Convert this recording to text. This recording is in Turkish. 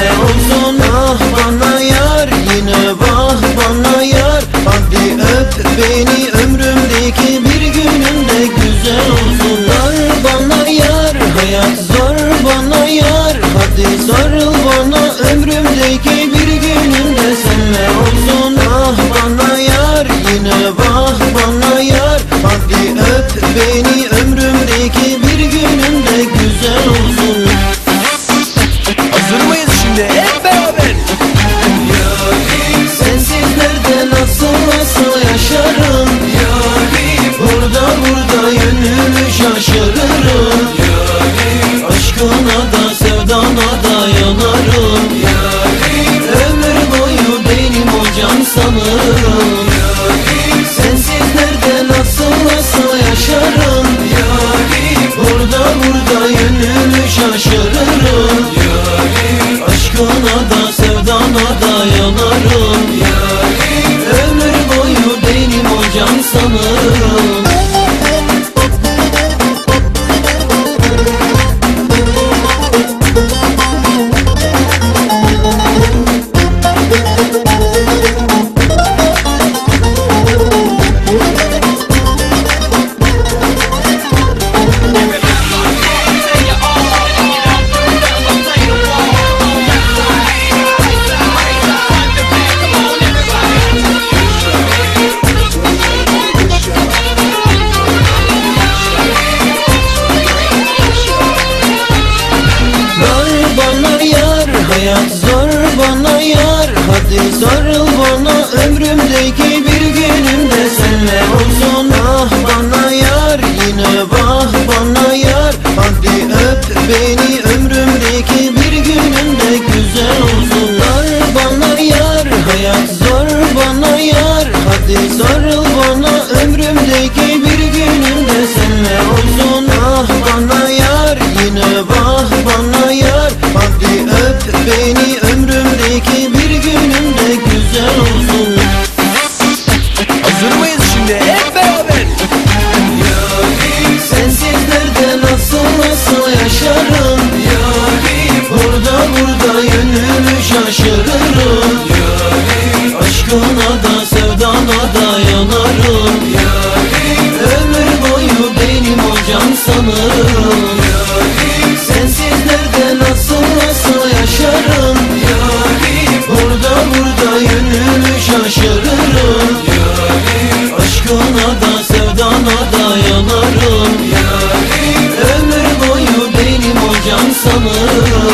senle olsun Ah bana yar yine bah bana yar. Hadi öp beni ömrümdeki bir günümde güzel olsun Dar bana yar. Hayat zor bana yar Hadi sarıl bana ömrümdeki bir günümde senle olsun Ah bana yar yine bah bana yar. Hadi öp beni ömrümdeki bir günümde güzel olsun. Hazır mıyız Yarim hayat zor bana yar. Hadi sarıl bana ömrümdeki bir günümde senle olsun. Ah bana yar yine bah bana yar. Hadi öp beni ömrümdeki bir günümde güzel olsun. Dar bana yar hayat zor bana yar. Hadi sarıl sanırım